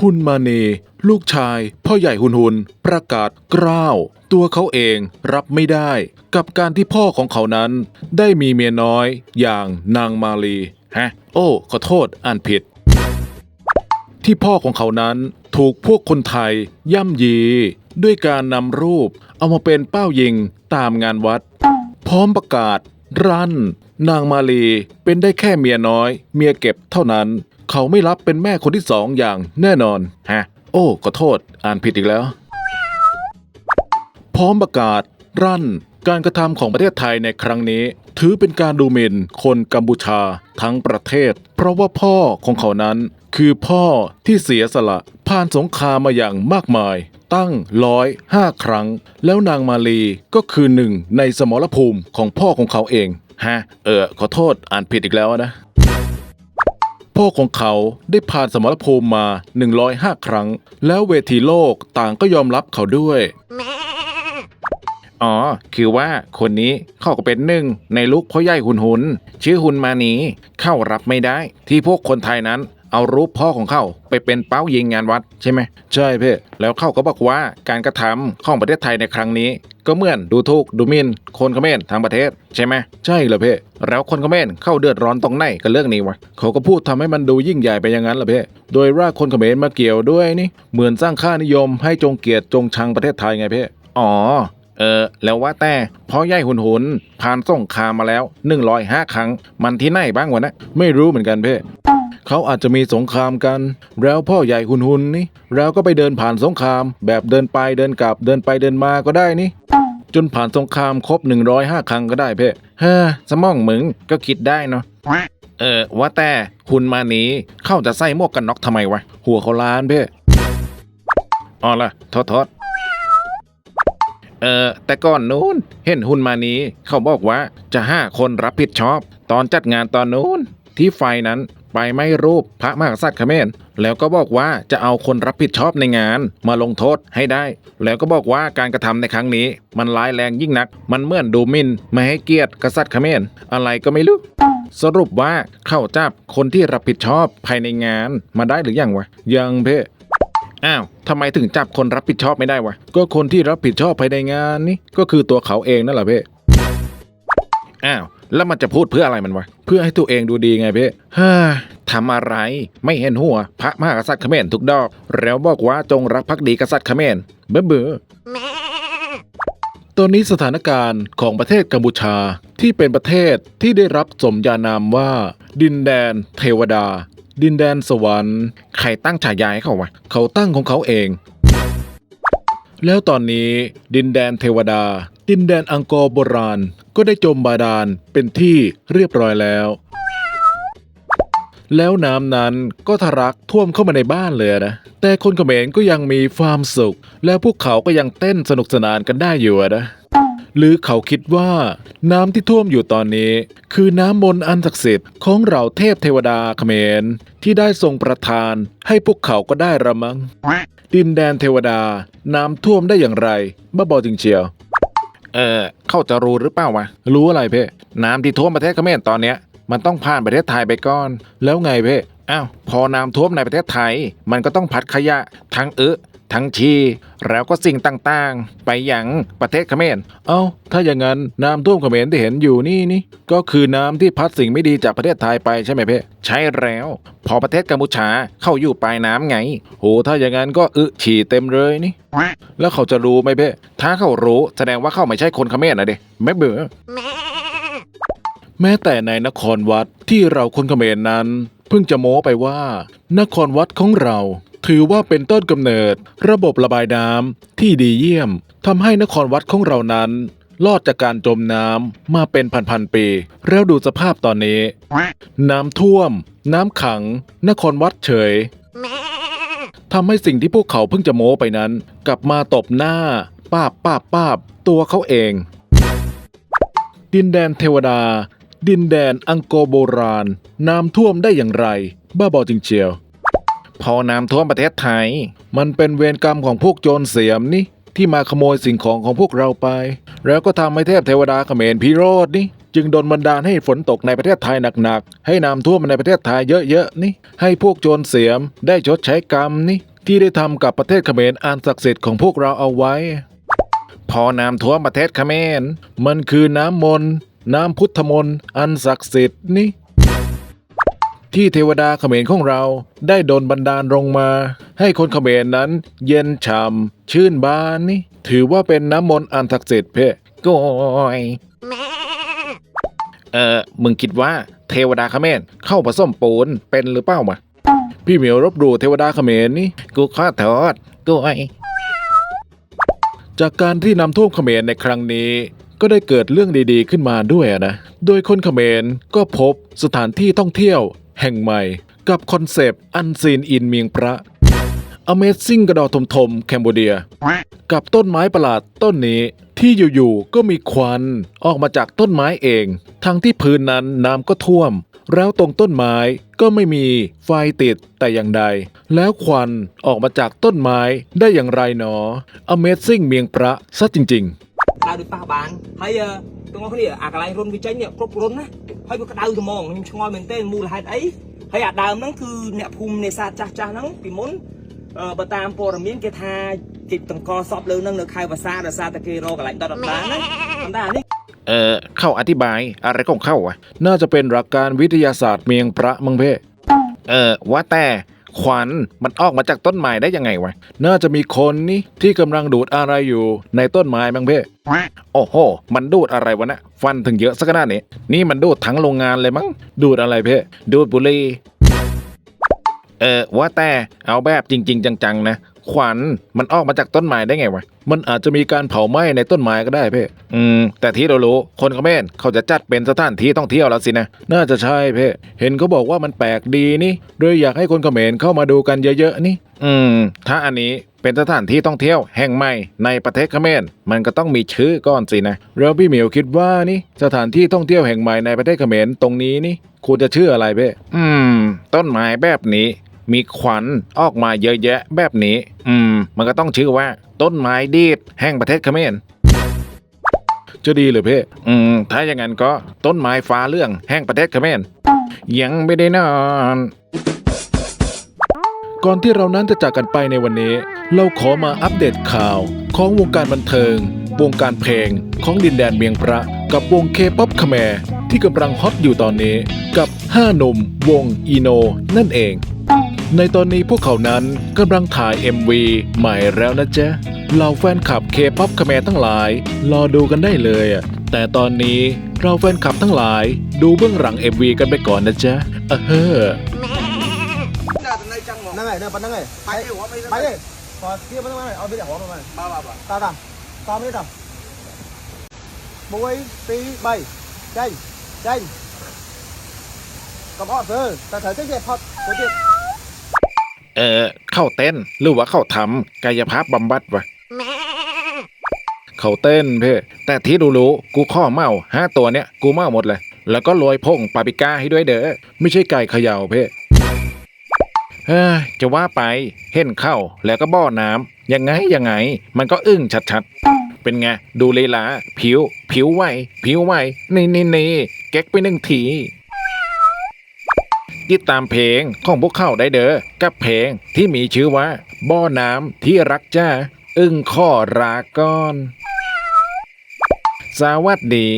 หุนมาเน ลูกชาย พ่อใหญ่หุนหุนประกาศกล้าว ตัวเขาเองรับไม่ได้ กับการที่พ่อของเขานั้น ได้มีเมียน้อยอย่างนางมาลีฮะโอ้ขอโทษอ่านผิด ที่พ่อของเขานั้นถูกพวกคนไทยย่ำยี ด้วยการนำรูปเอามาเป็นเป้ายิงตามงานวัด พร้อมประกาศ รั่น นางมาลีเป็นได้แค่เมียน้อย เมียเก็บเท่านั้น เขาไม่รับเป็นแม่คนที่สองอย่างแน่นอน ฮะ โอ้ ขอโทษ อ่านผิดอีกแล้ว พร้อมประกาศ รั่น การกระทำของประเทศไทยในครั้งนี้ ถือเป็นการดูหมิ่นคนกัมพูชาทั้งประเทศ เพราะว่าพ่อของเขานั้น คือพ่อที่เสียสละ ผ่านสงครามมาอย่างมากมาย ตั้งร้อยห้าครั้ง แล้วนางมาลีก็คือหนึ่งในสมรภูมิของพ่อของเขาเองฮะเออขอโทษอ่านผิดอีกแล้วนะ พ่อของเขาได้ผ่านสมรภูมิมา 105 ครั้ง แล้วเวทีโลกต่างก็ยอมรับเขาด้วย อ๋อ คือว่าคนนี้เขาก็เป็นหนึ่งในลูกพ่อใหญ่หุนหุนชื่อหุนมานีเข้ารับไม่ได้ ที่พวกคนไทยนั้น เอารูปพ่อของเขาไปเป็นเป้ายิงงานวัดใช่ไหมใช่เพ่แล้วเขาก็บอกว่าการกระทำของประเทศไทยในครั้งนี้ ก็เหมือนดูถูกดูหมินคนเขมรทางประเทศใช่ไหมใช่เหรอเพ่แล้วคนเขมรเข้าเดือดร้อนตรงไหนกับเรื่องนี้วะเขาก็พูดทำให้มันดูยิ่งใหญ่ไปอย่างนั้นเหรอเพ่โดยรากคนเขมรมาเกี่ยวด้วยนี่เหมือนสร้างค่านิยมให้จงเกียรติจงชังประเทศไทยไงเพ่อ๋อเออแล้วว่าแต่พ่อใหญ่หุนหุนผ่านส่งครามมาแล้ว 105 ครั้ง มันที่ไหนบ้างวะนะ ไม่รู้เหมือนกันเพ่ เขาอาจจะมีสงครามกัน แล้วพ่อใหญ่หุนหุนนี่แล้วก็ไปเดินผ่านสงคราม แบบเดินไปเดินกลับเดินไปเดินมาก็ได้นี่ จนผ่านสงครามครบ 105 ครั้งก็ได้เพ่เฮ้อสมองมึงก็คิดได้เนาะเออว่าแต่หุนมานี้เข้าจะใส่หมวกกันน็อกทำไมวะ หัวเขาล้านเพ่อ๋อละทษโทษเออแต่ก่อนนู้นเห็นหุ่นมานี้เขาบอกว่าจะห้าคนรับผิดชอบ ตอนจัดงานตอนนู้นที่ไฟนั้น ไปไม่รูปพระมหากษัตริย์เขมรแล้วก็บอกว่าจะเอาคนรับผิดชอบในงานมาลงโทษให้ได้ แล้วก็บอกว่าการกระทำในครั้งนี้ มันร้ายแรงยิ่งนัก มันเหมื่อนดูหมินไม่ให้เกียรติกษัตริย์เขมรอะไรก็ไม่รู้สรุปว่าเข้าจับคนที่รับผิดชอบภายในงานมาได้หรือยังวะยังเพ่อ้าวทำไมถึงจับคนรับผิดชอบไม่ได้วะก็คนที่รับผิดชอบภายในงานนี่ก็คือตัวเขาเองนั่นแหละเพ่อ้าว แล้วมันจะพูดเพื่ออะไรมันวะ เพื่อให้ตัวเองดูดีไงเพ่ฮ่าทำอะไรไม่เห็นหัว พระมหากษัตริย์เขมรทุกดอก แล้วบอกว่าจงรักภักดีกษัตริย์เขมรเบ้อเบ้อตอนนี้สถานการณ์ของประเทศกัมพูชาที่เป็นประเทศที่ได้รับสมญานามว่า ดินแดนเทวดา ดินแดนสวรรค์ใครตั้งฉายาให้เขาวะเขาตั้งของเขาเอง แล้วตอนนี้ดินแดนเทวดา ดินแดนอังกอร์โบราณก็ได้จมบาดาลเป็นที่เรียบร้อยแล้ว แล้วน้ำนั้นก็ทะลักท่วมเข้ามาในบ้านเลยนะ แต่คนเขมรก็ยังมีความสุข และพวกเขาก็ยังเต้นสนุกสนานกันได้อยู่นะ หรือเขาคิดว่าน้ำที่ท่วมอยู่ตอนนี้ คือน้ำมนต์อันศักดิ์สิทธิ์ของเราเทพเทวดาเขมร ที่ได้ทรงประทาน ให้พวกเขาก็ได้ระมังดินแดนเทวดา น้ำท่วมได้อย่างไรบ้าบอจริงเชียว เออ เข้าจะรู้หรือเปล่าวะ รู้อะไรเพ่น้ำที่ท่วมประเทศเขมรตอนเนี้ย มันต้องผ่านประเทศไทยไปก่อน แล้วไงเพ่อ้าว พอน้ำท่วมในประเทศไทย มันก็ต้องพัดขยะ ทั้งเอะ ทั้งชีแล้วก็สิ่งต่างๆ ไปยังประเทศเขมร เอ้า ถ้าอย่างนั้นน้ำท่วมเขมรที่เห็นอยู่นี่นี่ก็คือน้ำที่พัดสิ่งไม่ดีจากประเทศไทยไปใช่ไหมเพ่ใช่แล้ว พอประเทศกัมพูชาเข้าอยู่ปลายน้ำไง โห ถ้าอย่างนั้นก็อึฉี่เต็มเลยนี่ แล้วเขาจะรู้ไหมเพ่ถ้าเขารู้แสดงว่าเขาไม่ใช่คนเขมรนะเด็ไม่เบื่อแม้แต่ในนครวัดที่เราคนเขมรนั้น เพิ่งจะโม้ไปว่า นครวัดของเรา ถือว่าเป็นต้นกำเนิด ระบบระบายน้ำที่ดีเยี่ยมทำให้นครวัดของเรานั้นรอดจากการจมน้ำมาเป็นพันๆปี แล้วดูสภาพตอนนี้ น้ำท่วม น้ำขัง นครวัดเฉยทำให้สิ่งที่พวกเขาเพิ่งจะโม้ไปนั้น กลับมาตบหน้า ป้าบป้าบป้าบตัวเขาเอง ดินแดนเทวดา ดินแดนอังโกโบราณ น้ำท่วมได้อย่างไร บ้าบอจริงเชียว พอน้ำท่วมประเทศไทย มันเป็นเวรกรรมของพวกโจรเสียมนี่ที่มาขโมยสิ่งของของพวกเราไป แล้วก็ทำให้เทพเทวดาเขมรพิโรธนี่จึงโดนบันดาลให้ฝนตกในประเทศไทยหนักๆ ให้น้ำท่วมในประเทศไทยเยอะๆนี่ให้พวกโจรเสียมได้ชดใช้กรรมนี่ที่ได้ทำกับประเทศเขมรอันศักดิ์สิทธิ์ของพวกเราเอาไว้ พอน้ำท่วมประเทศเขมรมันคือน้ำมนต์น้ำพุทธมนต์อันศักดิ์สิทธิ์นี่ ที่เทวดาเขมรของเราได้โดนบันดาลลงมา ให้คนเขมรนั้นเย็นฉ่ำชื่นบานนี่ถือว่าเป็นน้ำมนต์อันศักดิ์สิทธิ์เพ่โกยเออมึงคิดว่าเทวดาเขมรเข้าผสมปูนเป็นหรือเปล่าวะพี่เหมียวรบหลู่เทวดาเขมรนี่กูขอโทษกูไอจากการที่นำท่วมเขมรในครั้งนี้ก็ได้เกิดเรื่องดีๆขึ้นมาด้วยนะ โดยคนเขมรก็พบสถานที่ท่องเที่ยว แห่งใหม่ กับคอนเซปต์อันซีนอินเมียงพระ Amazing กระดอทมทมแคมโบเดีย กับต้นไม้ประหลาดต้นนี้ที่อยู่ๆก็มีควันออกมาจากต้นไม้เอง ทั้งที่พื้นนั้นน้ำก็ท่วม แล้วตรงต้นไม้ก็ไม่มีไฟติดแต่อย่างใด แล้วควันออกมาจากต้นไม้ได้อย่างไรหนอ Amazing เมียงพระซะจริงๆ เราดูป่าบานไทยเออตรงนี้อากาศร้อนวิจัยเนี่ยครบร้นะ ហើយវាក្តៅត្មងខ្ញុំឆ្ងល់មែនទែនមូលហេតុអីហើយអាដើមហ្នឹងគឺអ្នកភូមិនេសាទចាស់ចាស់ហ្នឹងពីមុនអឺបើតាមព័ត៌មានគេថាគេតង្កសពលើហ្នឹងនៅខែវស្សាដោយសារតែគេរកកន្លែងដុតអត់បានណាប៉ុន្តែអានេះ เออเข้าอธิบายอะไรของเข้าวะน่าจะเป็นหลักการวิทยาศาสตร์เมียงพระมังเพ่เออว่าแต่ ควันมันออกมาจากต้นไม้ได้ยังไงวะ น่าจะมีคนนี่ที่กำลังดูดอะไรอยู่ในต้นไม้บางเพ่โอ้โห มันดูดอะไรวะนะฟันถึงเยอะสักขนาดนี้ นี่มันดูดทั้งโรงงานเลยมั้ง ดูดอะไรเพ่ดูดบุหรี่เออว่าแต่เอาแบบจริง ๆ จังๆนะ ควันมันออกมาจากต้นไม้ได้ไงวะ มันอาจจะมีการเผาไหม้ในต้นไม้ก็ได้เพ่อืม แต่ที่เรารู้ คนเขมรเขาจะจัดเป็นสถานที่ท่องเที่ยวแล้วสินะ น่าจะใช่เพ่เห็นเขาบอกว่ามันแปลกดีนี่เลยอยากให้คนเขมรเข้ามาดูกันเยอะๆนี่ อืม ถ้าอันนี้เป็นสถานที่ท่องเที่ยวแห่งใหม่ในประเทศเขมรมันก็ต้องมีชื่อก่อนสินะแล้วพี่เหมียวคิดว่านี่สถานที่ท่องเที่ยวแห่งใหม่ในประเทศเขมรตรงนี้นี่ควรจะชื่ออะไรเพ่อืม ต้นไม้แบบนี้ มีควันออกมาเยอะแยะแบบนี้ อืม มันก็ต้องชื่อว่า ต้นไม้ดีดแห่งประเทศเขมรจะดีเหรือเพ่อืม ถ้าอย่างนั้นก็ต้นไม้ฟ้าเรื่องแห่งประเทศเขมรยังไม่ได้นอนก่อนที่เรานั้นจะจากกันไปในวันนี้ เราขอมาอัปเดตข่าว ของวงการบันเทิง วงการเพลง ของดินแดนเมียงพระ กับวงเคป๊อปคแมที่กำลังฮอตอยู่ตอนนี้ กับ 5 หนุ่ม วงอีโน นั่นเอง ในตอนนี้พวกเขานั้นกำลังถ่าย MV ใหม่แล้วนะจ๊ะเหล่าแฟนคลับเคป๊อปคาแมทั้งหลาย รอดูกันได้เลยอะแต่ตอนนี้เราแฟนคลับทั้งหลาย ดูเบื้องหลัง MV กันไปก่อนนะจ๊ะเออเฮ้อ này này bắn nó này bay đi bay đi còn kia bắn nó này ở bên đảo nó này ba ba ba ta ta ta mới ta bôi tí bay chanh chanh cầm họ rồi ta thấy cái đẹp thật có chuyện เออเข้าเต้นหรือว่าเข้าทำกายภาพบำบัดวะเขาเต้นเพ่แต่ที่รู้ๆกูข้อเมาห้าตัวเนี้ยกูเมาหมดเลย แล้วก็โรยพงปาปิก้าให้ด้วยเด้อไม่ใช่ไก่เขย่าเพ่เฮ้จะว่าไปเห็นเข้าแล้วก็บ่อน้ำยังไงยังไง มันก็อึ้งชัดๆ เป็นไง ดูเลีลาผิว ผิวไหว ผิวไหวนี่นี่นี่เก๊กไปหนึ่งที ติดตามเพลงของพวกเขาได้เด้อกับเพลงที่มีชื่อว่า บ่อน้ำที่รักจ้าอึ้งข้อราก้อน สวัสดี